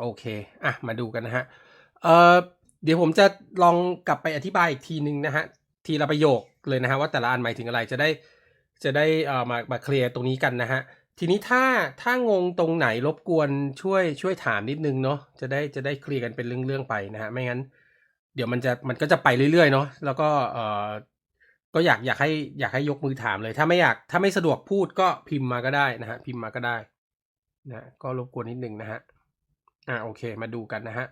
โอเค อะ มาดูกันนะฮะ เอ่อ เดี๋ยวผมจะลองกลับไปอธิบายอีกทีหนึ่งนะฮะ ทีละประโยคเลยนะฮะว่าแต่ละอันหมายถึงอะไรจะได้ จะได้เอ่อมา มาเคลียร์ตรงนี้กันนะฮะ ทีนี้ถ้า ถ้างงตรงไหนรบกวนช่วย ช่วยถามนิดนึงเนาะ จะได้ จะได้เคลียร์กันเป็นเรื่องๆไปนะฮะ ไม่งั้น เดี๋ยวมันจะ มันก็จะไปเรื่อยๆเนาะ แล้วก็ เอ่อ ก็อยาก อยากให้ อยากให้ยกมือถามเลย ถ้าไม่อยาก ถ้าไม่สะดวกพูดก็พิมพ์มาก็ได้นะฮะ พิมพ์มาก็ได้นะ ก็รบกวนนิดนึงนะฮะ อ่าโอเค มาดูกันนะฮะ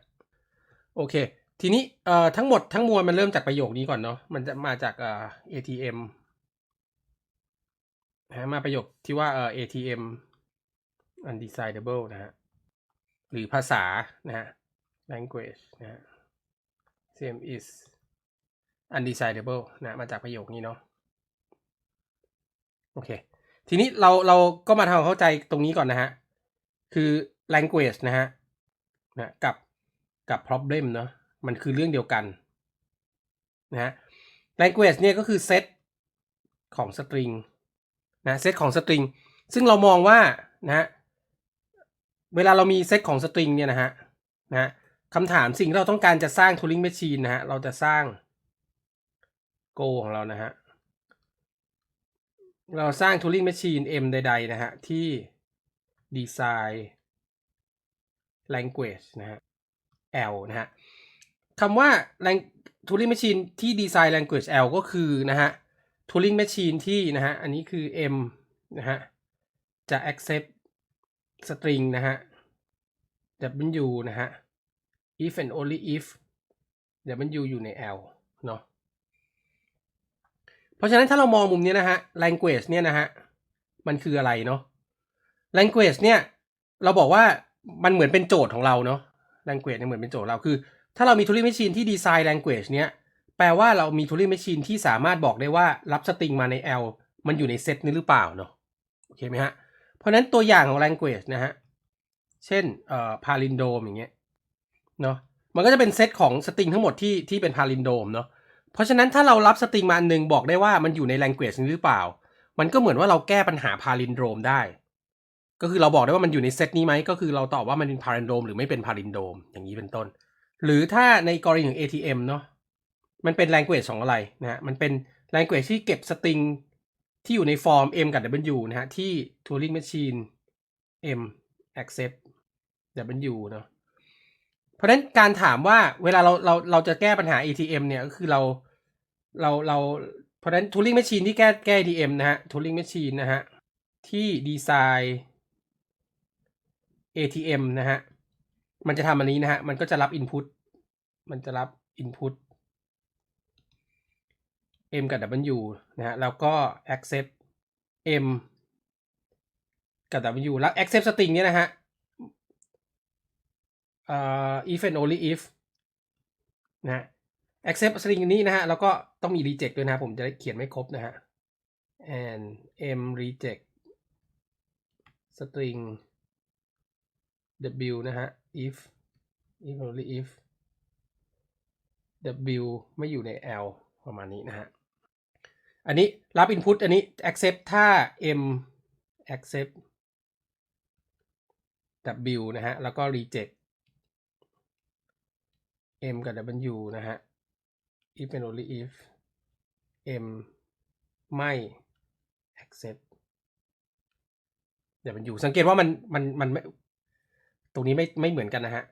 โอเค ทีนี้เอ่อทั้งหมดทั้งมวลมันเริ่มจากประโยคนี้ก่อนเนาะมันจะมาจากเอ่อ ATM นะฮะมาประโยคที่ว่าเอ่อ ATM undecidable นะฮะหรือภาษานะฮะ language นะฮะ same is undecidable นะมาจากประโยคนี้เนาะโอเค ทีนี้เราเราก็มาทำความเข้าใจตรงนี้ก่อนนะฮะ คือ language นะฮะ นะกับกับ problem เนาะมันคือเรื่องเดียวกันนะฮะ language เนี่ยก็คือเซตของสตริงนะเซตของสตริงซึ่งเรามองว่านะฮะเวลาเรามีเซตของสตริงเนี่ยนะฮะนะคำถามสิ่งที่เราต้องการจะสร้าง Turing Machine นะฮะเราจะสร้าง Go ของเรานะฮะเราสร้าง Turing Machine M ใด ๆ นะฮะที่ design language นะฮะ L นะฮะคำว่า lang- Turing Machine ที่ design language L ก็คือนะฮะ Turing Machine ที่นะฮะ อันนี้คือ M นะฮะ จะ accept string นะฮะ W นะฮะ if and only if W อยู่ใน L เนาะเพราะฉะนั้นถ้าเรามองมุมนี้นะฮะ language เนี่ยนะฮะ มันคืออะไรเนาะ language เนี่ย เราบอกว่า มันเหมือนเป็นโจทย์ของเราเนาะ language เนี่ยเหมือนเป็นโจทย์เราคือ ถ้าเรามี Turing Machine ที่ design language เนี้ยแปลว่าเรามี Turing Machine ที่สามารถบอกได้ว่ารับสตริงมาใน L มันอยู่ในเซตนี้หรือเปล่าเนาะโอเคไหมฮะ เพราะนั้นตัวอย่างของ language นะฮะ เช่นเอ่อ palindrome อย่างเงี้ยเนาะมันก็จะเป็นเซตของสตริงทั้งหมดที่ที่เป็น palindrome เนาะเพราะฉะนั้นถ้าเรารับสตริงมาอันหนึ่งบอกได้ว่ามันอยู่ใน language นี้หรือเปล่า มันก็เหมือนว่าเราแก้ปัญหา palindrome ได้ ก็คือเราบอกได้ว่ามันอยู่ในเซตนี้ไหมก็คือเราตอบว่ามันเป็น palindrome หรือไม่เป็น palindrome อย่างนี้เป็นต้น หรือถ้าในกรณีของ ATM เนาะมันเป็น language ของอะไรนะฮะมันเป็น language ที่เก็บสตริงที่อยู่ในฟอร์ม M กับ W นะฮะที่ Turing Machine M accept W เนาะเพราะฉะนั้นการถามว่าเวลาเราเราเราจะแก้ปัญหา ATM เนี่ยก็คือเราเราเราเพราะฉะนั้น Turing Machine ที่แก้แก้ ATM นะฮะ Turing Machine นะฮะที่ดีไซน์ ATM นะฮะ มันจะทำอันนี้นะฮะ มันก็จะรับ input มันจะรับ input M กับ W นะฮะ แล้วก็ accept M กับ W แล้ว accept string เนี่ยนะฮะเอ่อ if and only if นะฮะ accept string นี้นะฮะ แล้วก็ต้องมี reject ด้วยนะฮะผมจะได้เขียนไม่ครบนะฮะ and M reject string W นะฮะ if if only if W ไม่อยู่ใน L ประมาณนี้นะฮะ อันนี้รับ input อันนี้ accept ถ้า M accept W นะฮะ แล้วก็ reject M กับ W นะฮะ if and only if M ไม่ accept W สังเกตว่ามันมันมัน ตรงนี้ไม่ไม่เหมือนกันนะฮะ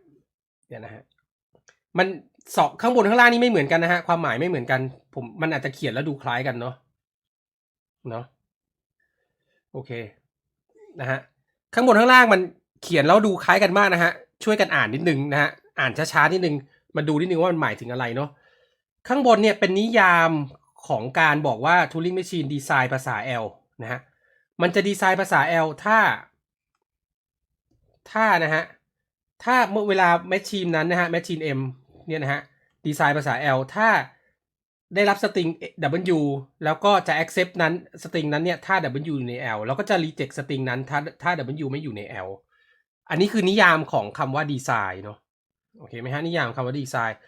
เดี๋ยวนะฮะมันสอบข้างบนข้างล่างนี่ไม่เหมือนกันนะฮะความหมายไม่เหมือนกัน ผมมันอาจจะเขียนแล้วดูคล้ายกันเนาะเนาะโอเคนะฮะข้างบนข้างล่างมันเขียนแล้วดูคล้ายกันมากนะฮะช่วยกันอ่านนิดนึงนะฮะอ่านช้าๆนิดนึงมาดูนิดนึงว่ามันหมายถึงอะไรเนาะข้างบนเนี่ยเป็นนิยามของการบอกว่า Turing Machine ดีไซน์ภาษา L นะฮะมันจะดีไซน์ภาษา L ถ้า ถ้านะฮะ ถ้าเมื่อเวลา Machine นั้นนะฮะ Machine M เนี่ยนะฮะดีไซน์ภาษา L ถ้าได้รับสตริง W แล้วก็จะ accept นั้นสตริงนั้นเนี่ยถ้า W อยู่ใน L แล้วก็จะ reject สตริงนั้นถ้าถ้า W ไม่อยู่ใน L อันนี้คือนิยามของคำว่าดีไซน์เนาะโอเคไหมฮะนิยามคำว่าดีไซน์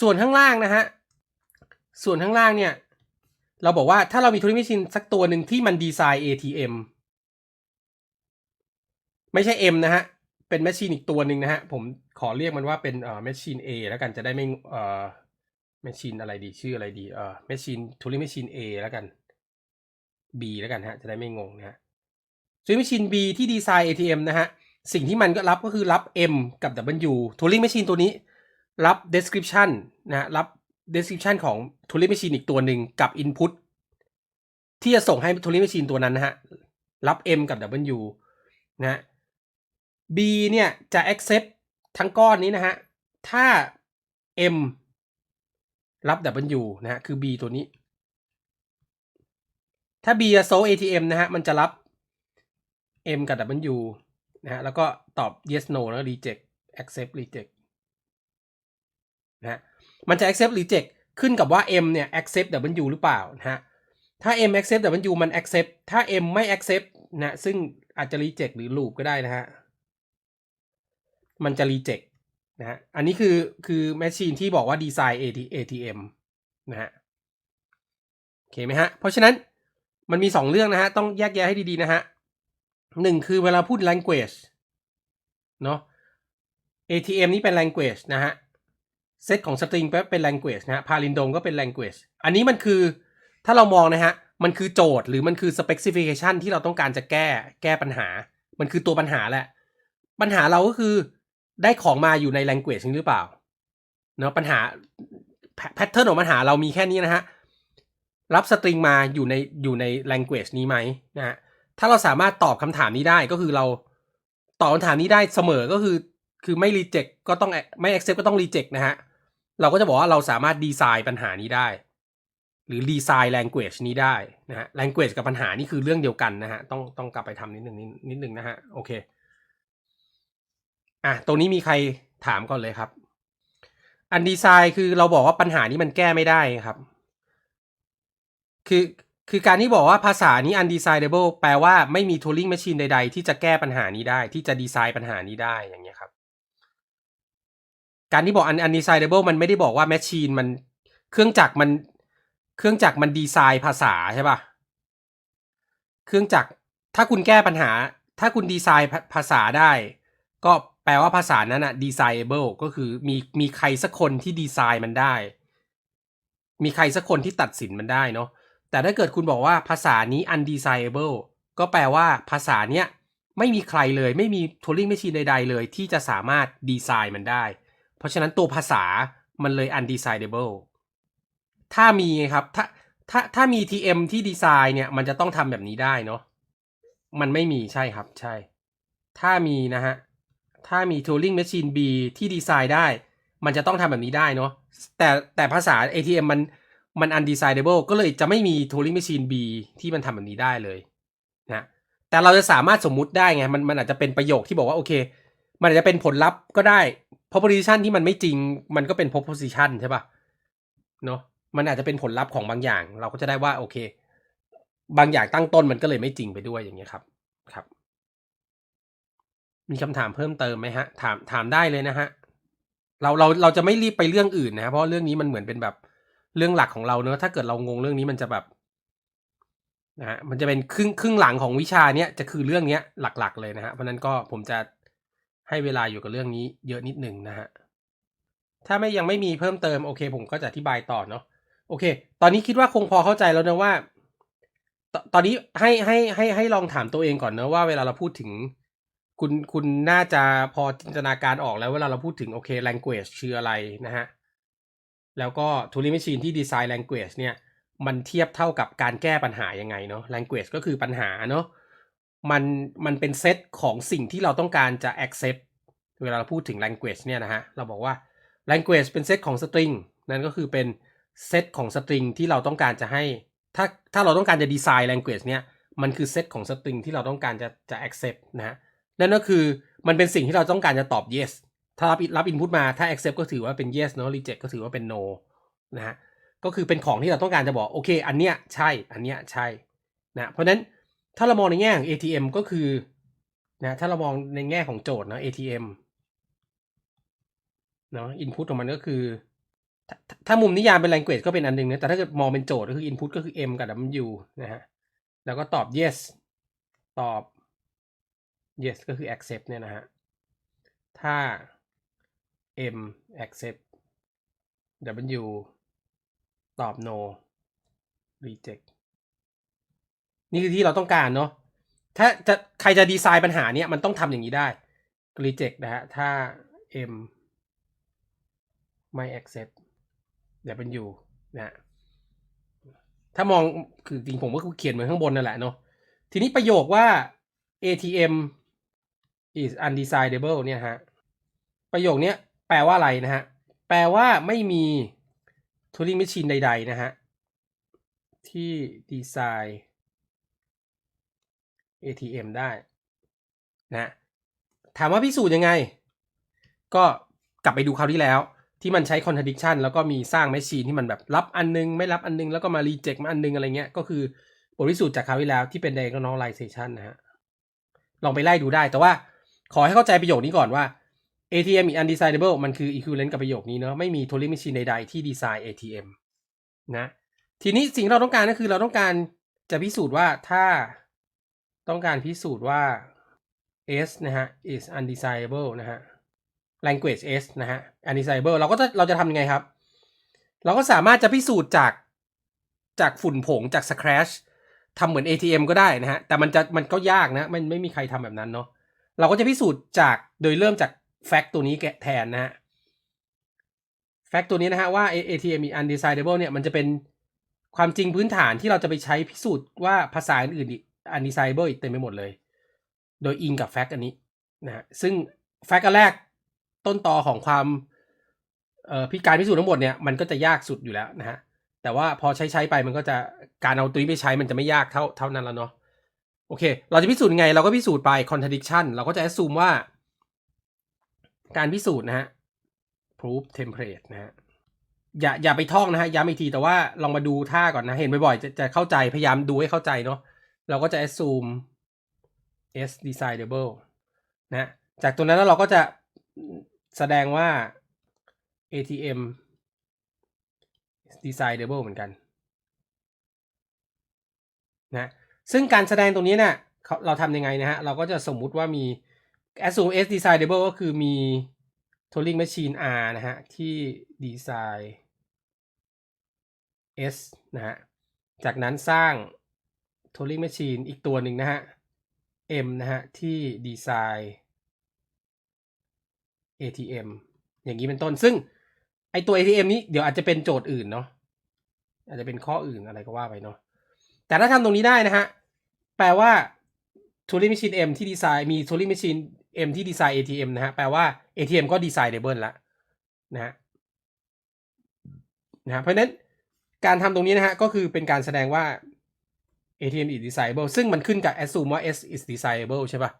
ส่วนข้างล่างนะฮะส่วนข้างล่างเนี่ย เราบอกว่าถ้าเรามี Turing Machine สักตัวหนึ่งที่มันดีไซน์ ATM ไม่ใช่ M นะฮะ เป็น machine อีกตัวหนึ่งนะฮะ ผมขอเรียกมันว่าเป็นเอ่อ machine A แล้วกันจะได้ไม่เอ่อ machine อะไรดีชื่ออะไรดีเอ่อ machine Turing machine A แล้วกัน B แล้วกันฮะ จะได้ไม่งงนะฮะ Turing machine B ที่ดีไซน์ ATM นะฮะ สิ่งที่มันก็รับก็คือรับ M กับ W Turing machine ตัวนี้ รับ description นะฮะรับ description ของ Turing machine อีกตัวหนึ่งกับ input ที่จะส่งให้ Turing machine ตัวนั้นนะฮะ รับ M กับ W นะฮะ B เนี่ยจะ accept ทั้งก้อนนี้นะฮะ ถ้า M รับ W นะฮะ คือ B ตัวนี้ ถ้า B จะโซ ATM นะฮะ มันจะรับ M กับ W นะฮะ แล้วก็ตอบ yes no แล้ว reject accept reject นะฮะ มันจะ accept reject ขึ้นกับว่า M เนี่ย accept W หรือเปล่านะฮะ ถ้า M accept W มัน accept ถ้า M ไม่ accept นะ ซึ่งอาจจะ reject หรือ loop ก็ได้นะฮะ มันจะ reject นะฮะอันนี้คือคือแมชชีนที่บอกว่า design ATM นะฮะโอเคไหมฮะ เพราะฉะนั้นมันมีสองเรื่องนะฮะ ต้องแยกแยะให้ดี ๆ นะฮะหนึ่งคือเวลาพูด language เนาะ ATM นี่เป็น language นะฮะเซตของ string เป็น language นะฮะ palindrome ก็เป็น language อันนี้มันคือถ้าเรามองนะฮะ มันคือโจทย์หรือมันคือ specification ที่เราต้องการจะแก้แก้ปัญหา มันคือตัวปัญหาแหละ ปัญหาเราก็คือ ได้ของมาอยู่ใน language นี้หรือเปล่าเนาะปัญหา pattern ของปัญหาเรามีแค่นี้นะฮะรับสตริงมาอยู่ในอยู่ใน language นี้ไหมนะฮะถ้าเราสามารถตอบคำถามนี้ได้ก็คือเราตอบคำถามนี้ได้เสมอก็คือ คือไม่ reject ก็ต้องไม่ accept ก็ต้อง reject นะฮะเราก็จะบอกว่าเราสามารถดีไซน์ปัญหานี้ได้ หรือดีไซน์ language นี้ได้นะฮะ language กับปัญหานี่คือเรื่องเดียวกันนะฮะต้องต้องกลับไปทำนิดหนึ่งนิดนิดหนึ่งนะฮะโอเค อะตรงนี้มีใครถามก่อนเลยครับ อันดีไซน์คือเราบอกว่าปัญหานี้มันแก้ไม่ได้ครับ คือคือการที่บอกว่าภาษานี้ undesignable แปลว่าไม่มี Turing machine ใด ๆ ที่จะแก้ปัญหานี้ได้ ที่จะดีไซน์ปัญหานี้ได้อย่างเงี้ยครับ การที่บอก undesignable มันไม่ได้บอกว่า machine มันเครื่องจักรมันเครื่องจักรมันดีไซน์ภาษาใช่ป่ะ เครื่องจักรถ้าคุณแก้ปัญหา ถ้าคุณดีไซน์ภาษาได้ ก็ แปลว่าภาษานั้นอะ designable ก็คือมีมีใครสักคนที่ดีไซน์มันได้ มีใครสักคนที่ตัดสินมันได้เนาะแต่ถ้าเกิดคุณบอกว่าภาษานี้ undesignable ก็แปลว่าภาษาเนี้ยไม่มีใครเลย ไม่มี Turing machine ใดๆเลย ที่จะสามารถดีไซน์มันได้ เพราะฉะนั้นตัวภาษามันเลย undesignable ถ้ามีครับถ้าถ้าถ้ามี TM ที่ดีไซน์เนี่ยมันจะต้องทำแบบนี้ได้เนาะมันไม่มีใช่ครับใช่ ถ้ามีนะฮะ ถ้ามี Turing Machine B ที่ดีไซน์ได้ มันจะต้องทำแบบนี้ได้เนาะแต่แต่ภาษา ATM มันมัน undesignable ก็เลยจะไม่มี Turing Machine B ที่มันทำแบบนี้ได้เลยนะแต่เราจะสามารถสมมุติได้ไงมันมันอาจจะเป็นประโยคที่บอกว่าโอเค มันอาจจะเป็นผลลัพธ์ก็ได้ proposition ที่มันไม่จริง มันก็เป็น proposition ใช่ปะเนาะมันอาจจะเป็นผลลัพธ์ของบางอย่าง เราก็จะได้ว่าโอเค บางอย่างตั้งต้นมันก็เลยไม่จริงไปด้วยอย่างเงี้ยครับครับ มีคำถามเพิ่มเติมไหมฮะ ถามถามได้เลยนะฮะ เราเราเราจะไม่รีบไปเรื่องอื่นนะเพราะเรื่องนี้มันเหมือนเป็นแบบเรื่องหลักของเราเนอะถ้าเกิดเรางงเรื่องนี้มันจะแบบนะฮะมันจะเป็นครึ่งครึ่งหลังของวิชาเนี้ยจะคือเรื่องเนี้ยหลักๆเลยนะฮะเพราะนั้นก็ผมจะให้เวลาอยู่กับเรื่องนี้เยอะนิดหนึ่งนะฮะถ้าไม่ยังไม่มีเพิ่มเติมโอเค ผมก็จะอธิบายต่อเนาะโอเค ตอนนี้คิดว่าคงพอเข้าใจแล้วนะว่าตตอนนี้ให้ให้ให้ให้ลองถามตัวเองก่อนเนะว่าเวลาเราพูดถึง คุณคุณน่าจะพอจินตนาการออกแล้วเวลาเราพูดถึงโอเค language คืออะไรนะฮะ แล้วก็ Turing Machine ที่ design language เนี่ย มันเทียบเท่ากับการแก้ปัญหายังไงเนาะ language ก็คือปัญหาเนาะมันมันเป็นเซตของสิ่งที่เราต้องการจะ accept เวลาเราพูดถึง language เนี่ยนะฮะ เราบอกว่า language เป็นเซตของ string นั่นก็คือเป็นเซตของ string ที่เราต้องการจะให้ ถ้าถ้าเราต้องการจะดีไซน์ language เนี่ย มันคือเซตของ string ที่เราต้องการจะจะ accept นะฮะ นั่นก็คือมันเป็นสิ่งที่เราต้องการจะตอบ yes ถ้ารับรับ input มาถ้า accept ก็ถือว่าเป็น yes เนอะ reject ก็ถือว่าเป็น no นะฮะก็คือเป็นของที่เราต้องการจะบอกโอเค อันเนี้ยใช่อันเนี้ยใช่นะเพราะฉะนั้นถ้าเรามองในแง่ของ ATM ก็คือนะถ้าเรามองในแง่ของโจทย์นะ ATM เนาะ input ของมันก็คือถ้าถ้ามุมนิยามเป็น language ก็เป็นอันหนึ่งนะแต่ถ้าเกิดมองเป็นโจทย์ก็คือ input ก็คือ m กับ w นะฮะแล้วก็ตอบ yes ตอบ yes ก็คือ accept เนี่ยนะฮะ ถ้า M accept W ตอบ no reject นี่คือที่เราต้องการเนาะ ถ้าจะใครจะดีไซน์ปัญหาเนี้ยมันต้องทำอย่างนี้ได้ reject นะฮะ ถ้า M ไม่ accept W นะฮะถ้ามองคือจริงผมก็เขียนเหมือนข้างบนนั่นแหละเนาะ ทีนี้ประโยคว่า ATM is undesirable เนี่ยฮะ ประโยคนี้แปลว่าอะไรนะฮะ แปลว่าไม่มี Turing Machine ใด ๆ นะฮะ ที่ดีไซน์ ATM ได้นะถามว่าพิสูจน์ยังไง ก็กลับไปดูคราวที่แล้ว ที่มันใช้ contradiction แล้วก็มีสร้างแมชชีนที่มันแบบรับอันนึง ไม่รับอันนึง แล้วก็มา reject มาอันนึงอะไรเงี้ย ก็คือบทพิสูจน์จากคราวที่แล้วที่เป็น diagonalization นะฮะ ลองไปไล่ดูได้แต่ว่า ขอให้เข้าใจประโยคนี้ก่อนว่า ATM is undesirable มันคือ equivalent กับประโยคนี้เนาะไม่มี Turing Machine ใดๆที่ดีไซน์ ATM นะ ทีนี้สิ่งเราต้องการก็คือเราต้องการจะพิสูจน์ว่าถ้าต้องการพิสูจน์ว่า S นะฮะ is undesirable นะฮะ language S นะฮะ undesirable เราก็จะเราจะทำยังไงครับ เราก็สามารถจะพิสูจน์จากจากฝุ่นผงจาก scratch ทำเหมือน ATM ก็ได้นะฮะ แต่มันจะมันก็ยากนะ มันไม่มีใครทำแบบนั้นเนาะ เราก็จะพิสูจน์จากโดยเริ่มจากแฟกต์ตัวนี้แกแทนนะฮะแฟกต์ตัวนี้นะฮะว่า ATM is undesirable เนี่ยมันจะเป็นความจริงพื้นฐานที่เราจะไปใช้พิสูจน์ว่าภาษาอื่นๆ undesirable อีกเต็มไปหมดเลย โดยอิงกับแฟกต์อันนี้นะฮะซึ่งแฟกต์แรกต้นตอของความเอ่อพิการพิสูจน์ทั้งหมดเนี่ยมันก็จะยากสุดอยู่แล้วนะฮะแต่ว่าพอใช้ใช้ไปมันก็จะการเอาตัวนี้ไปใช้มันจะไม่ยากเท่าเท่านั้นแล้วเนาะ โอเค เราจะพิสูจน์ไง เราก็พิสูจน์ไป contradiction เราก็จะ assume ว่า การพิสูจน์นะฮะ proof template นะฮะ อย่าอย่าไปท่องนะฮะ ย้ำอีกที แต่ว่าลองมาดูท่าก่อนนะ เห็นบ่อยๆ จะจะเข้าใจ พยายามดูให้เข้าใจเนาะ เราก็จะ assume s decidable นะจากตัวนั้นแล้วเราก็จะแสดงว่า ATM decidable เหมือนกัน นะ ซึ่งการแสดงตรงนี้เนี่ยเขาเราทำยังไงนะฮะ เราก็จะสมมุติว่ามี assume s decidable ก็คือมี Turing Machine R นะฮะ ที่ design S นะฮะ จากนั้นสร้าง Turing Machine อีกตัวหนึ่งนะฮะ M นะฮะ ที่ design ATM อย่างนี้เป็นต้น ซึ่งไอตัว ATM นี้เดี๋ยวอาจจะเป็นโจทย์อื่นเนาะอาจจะเป็นข้ออื่นอะไรก็ว่าไปเนาะ แต่ถ้าทำตรงนี้ได้นะฮะ แปลว่า Turing Machine M ที่ดีไซน์มี Turing Machine M ที่ดีไซน์ ATM นะฮะ แปลว่า ATM ก็ดีไซน์ Dable ละนะฮะนะฮะเพราะฉะนั้นการทำตรงนี้นะฮะ ก็คือเป็นการแสดงว่า ATM is desirable ซึ่งมันขึ้นกับ assume ว่า S is desirable ใช่ปะ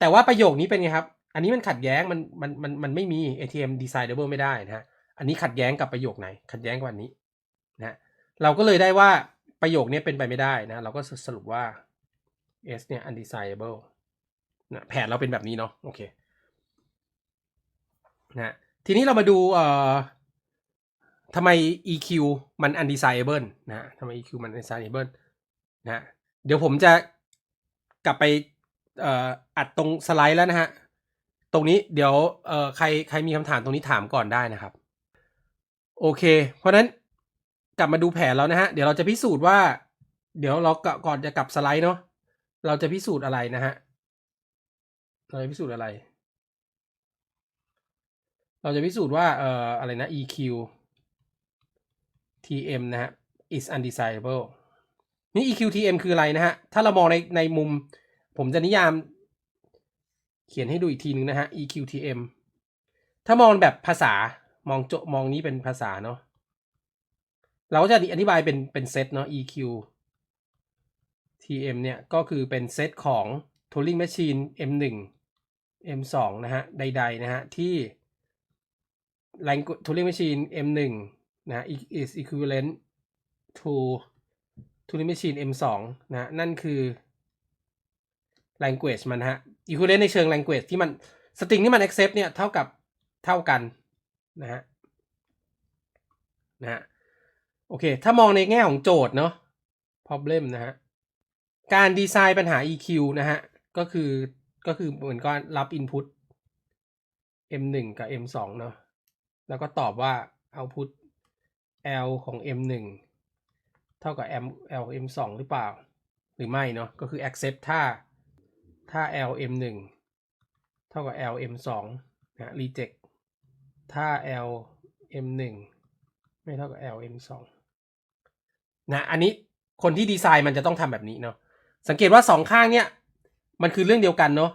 แต่ว่าประโยคนี้เป็นไงครับ อันนี้มันขัดแย้ง มัน มัน มัน มันไม่มี ATM desirable ไม่ได้นะฮะ อันนี้ขัดแย้งกับประโยคไหน ขัดแย้งกับอันนี้นะฮะเราก็เลยได้ว่า ประโยคนี้เป็นไปไม่ได้นะ เราก็สรุปว่า S เนี่ย undesirable นะแผนเราเป็นแบบนี้เนาะโอเคนะทีนี้เรามาดูเอ่อทำไม EQ มัน undesirable นะทำไม EQ มัน undesirable นะเดี๋ยวผมจะกลับไปเอ่ออัดตรงสไลด์แล้วนะฮะ ตรงนี้เดี๋ยวเอ่อใครใครมีคำถามตรงนี้ถามก่อนได้นะครับ โอเค เพราะนั้น ลับมาดูแผนแล้วนะฮะ เดี๋ยวเราจะพิสูจน์ว่า เดี๋ยวเราก่อนจะกลับสไลด์เนาะ เราจะพิสูจน์อะไรนะฮะ เราจะพิสูจน์อะไร เราจะพิสูจน์ว่า เอ่อ อะไรนะ EQ TM นะฮะ is undesirable นี่ EQ TM คืออะไรนะฮะ ถ้าเรามองในในมุม ผมจะนิยาม เขียนให้ดูอีกทีนึงนะฮะ EQ TM ถ้ามองแบบภาษามองโจมองนี้เป็นภาษาเนาะ เราก็จะอธิบายเป็นเป็นเซตเนาะ EQ TM เนี่ยก็คือเป็นเซตของ Turing Machine M1 M2 นะฮะใดๆนะฮะที่ language Turing Machine M1 นะ is equivalent to Turing Machine M2 นะนั่นคือ language มันฮะ equivalent ในเชิง language ที่มัน string ที่มัน accept เนี่ยเท่ากับเท่ากันนะฮะนะฮะ โอเค ถ้ามองในแง่ของโจทย์เนาะ problem นะฮะ การดีไซน์ปัญหา EQ นะฮะ ก็คือ ก็คือเหมือนก็รับ input m หนึ่งกับ m สองเนาะ แล้วก็ตอบว่า output l ของ m หนึ่งเท่ากับ m l m สองหรือเปล่า หรือไม่เนาะ ก็คือ accept ถ้า ถ้า l m หนึ่งเท่ากับ l m สองนะ reject ถ้า l m หนึ่งไม่เท่ากับ l m สอง นะอันนี้คนที่ดีไซน์มันจะต้องทำแบบนี้เนาะสังเกตว่าสองข้างเนี่ยมันคือเรื่องเดียวกันเนาะ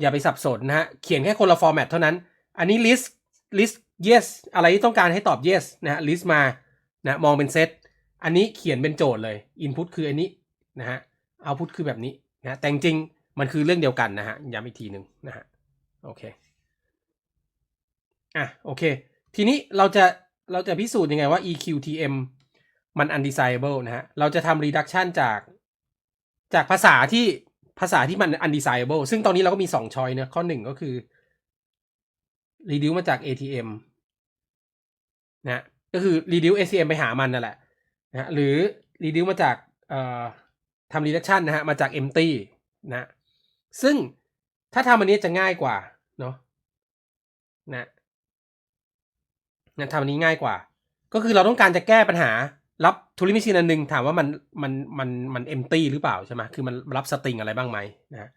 อย่าไปสับสนนะฮะเขียนแค่คนละฟอร์แมตเท่านั้น อันนี้ list list yes อะไรที่ต้องการให้ตอบ yes นะฮะ list มานะมองเป็นเซตอันนี้เขียนเป็นโจทย์เลย input คืออันนี้นะฮะ output คือแบบนี้นะแต่จริงมันคือเรื่องเดียวกันนะฮะย้ำอีกทีหนึ่งนะฮะโอเคอะโอเค ทีนี้เราจะเราจะพิสูจน์ยังไงว่า EQTM มัน undesirable นะฮะ เราจะทำ reduction จากจากภาษาที่ภาษาที่มัน undesirable ซึ่งตอนนี้เราก็มีสองช้อยเนะข้อหนึ่งก็คือ reduce มาจาก ATM นะก็คือ reduce ATM ไปหามันนั่นแหละนะหรือ reduce มาจากเอ่อทำ reduction นะฮะ มาจาก empty นะซึ่งถ้าทำอันนี้จะง่ายกว่าเนาะนะนะทำอันนี้ง่ายกว่า ก็คือเราต้องการจะแก้ปัญหา รับทูริมิชินอันหนึ่งถามว่ามันมันมันมันเอมตี้หรือเปล่าใช่ไหมคือมันรับสตริงอะไรบ้างไหมนะ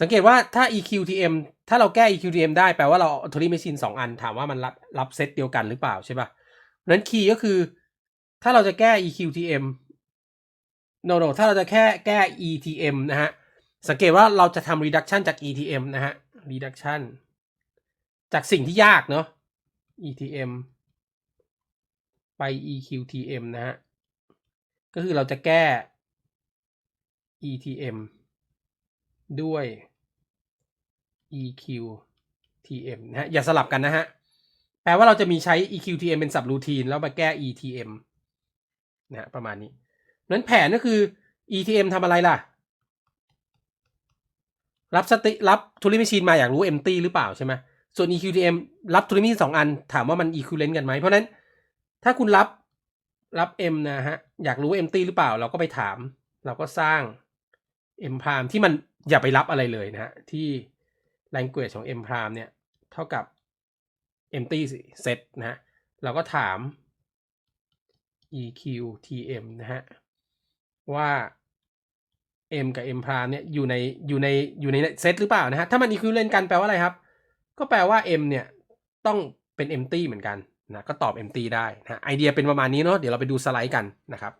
สังเกตว่าถ้า EQTM ถ้าเราแก้ EQTM ได้แปลว่าเราทูริมิชินสองอัน ถามว่ามันรับรับเซตเดียวกันหรือเปล่าใช่ปะนั้นคีย์ก็คือ ถ้าเราจะแก้ EQTM no no ถ้าเราจะแค่แก้ ETM นะฮะ สังเกตว่าเราจะทำ reduction จาก ETM นะฮะ reduction จากสิ่งที่ยากเนาะ ETM ไป EQTM นะฮะ ก็คือเราจะแก้ ETM ด้วย EQTM นะฮะ อย่าสลับกันนะฮะ แปลว่าเราจะมีใช้ EQTM เป็น subroutine แล้วมาแก้ ETM นะฮะประมาณนี้นั้นแผนก็คือ ETM ทำอะไรล่ะ รับสติรับทูริม c ชีนมาอยากรู้ empty หรือเปล่าใช่ไหมส่วน EQTM รับทูริม c ชีนสองอัน ถามว่ามัน equivalent กันไหมเพราะนั้น ถ้าคุณรับรับ M นะฮะ อยากรู้ empty หรือเปล่า เราก็ไปถาม เราก็สร้าง M prime ที่มันอย่าไปรับอะไรเลยนะฮะ ที่ language ของ M prime เนี่ย เท่ากับ empty set นะฮะ เราก็ถาม EQTM นะฮะ ว่า M กับ M prime เนี่ยอยู่ในอยู่ในอยู่ในเซตหรือเปล่านะฮะ ถ้ามัน equivalent กันแปลว่าอะไรครับ ก็แปลว่า M เนี่ยต้องเป็น empty เหมือนกัน นะก็ตอบ MT ได้นะไอเดียเป็นประมาณนี้เนาะเดี๋ยวเราไปดูสไลด์กันนะครับ